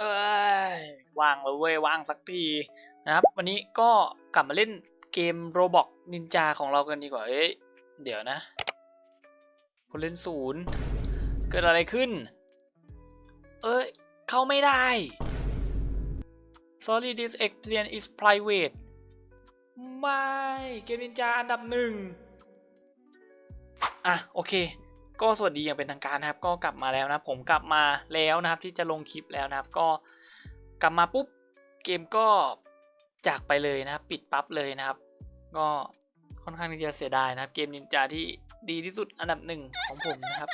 เอ้ยวางแล้วเว้ยวางสักทีนะครับ วันนี้ก็กลับมาเล่นเกมโรบอกนินจาของเรากันดีกว่าเอ้ยเดี๋ยวนะผู้เล่นศูนย์เกิดอะไรขึ้น เอ้ย เข้าไม่ได้ Sorry this experience is private ไม่ เกมนินจาอันดับหนึ่ง อะ โอเค ก็สวัสดีอย่างเป็นทางการนะครับ ก็กลับมาแล้วนะผมกลับมาแล้วนะครับ ที่จะลงคลิปแล้วนะครับ ก็กลับมาปุ๊บเกมก็จากไปเลยนะครับ ปิดปั๊บเลยนะครับ ก็ค่อนข้างที่จะเสียดายนะครับ เกมนินจาที่ดีที่สุดอันดับหนึ่งของผมนะครับ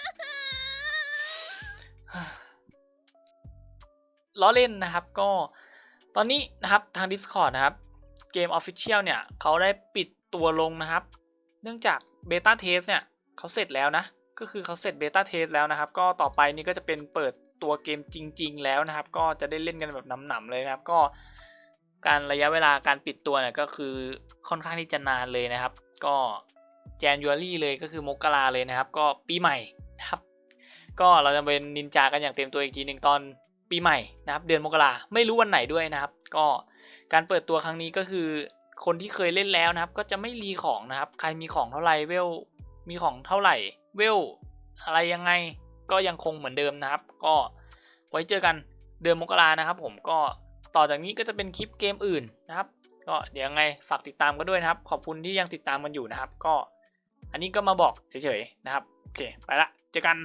ล้อเล่นนะครับก็ตอนนี้นะครับทาง Discord นะครับเกม Official เนี่ยเขาได้ปิดตัวลงนะครับ เนื่องจากเบต้าเทสเนี่ยเขาเสร็จแล้วนะ ก็คือเขาเสร็จเบต้าเทสแล้วนะครับ ก็ต่อไปนี่ก็จะเป็นเปิดตัวเกมจริง ๆ แล้วนะครับ ก็จะได้เล่นกันแบบหนำๆเลยนะครับ ก็การระยะเวลาการปิดตัวเนี่ยก็คือค่อนข้างที่จะนานเลยนะครับ ก็ January เลยก็คือมกราเลยนะครับ ก็ปีใหม่นะครับ ก็เราจะเป็นนินจากันอย่างเต็มตัวอีกทีหนึ่งตอนปีใหม่นะครับ เดือนมกราไม่รู้วันไหนด้วยนะครับ ก็การเปิดตัวครั้งนี้ก็คือคนที่เคยเล่นแล้วนะครับ ก็จะไม่รีของนะครับ ใครมีของเท่าไหร่เวล มีของเท่าไหร่เวลอะไรยังไงก็ยังคงเหมือนเดิมนะครับ ก็ไว้เจอกันเดือนมกรานะครับ ผมก็ต่อจากนี้ก็จะเป็นคลิปเกมอื่นนะครับ ก็เดี๋ยวยังไงฝากติดตามกันด้วยนะครับ ขอบคุณที่ยังติดตามกันอยู่นะครับ ก็อันนี้ก็มาบอกเฉยๆนะครับโอเคไปละเจอกัน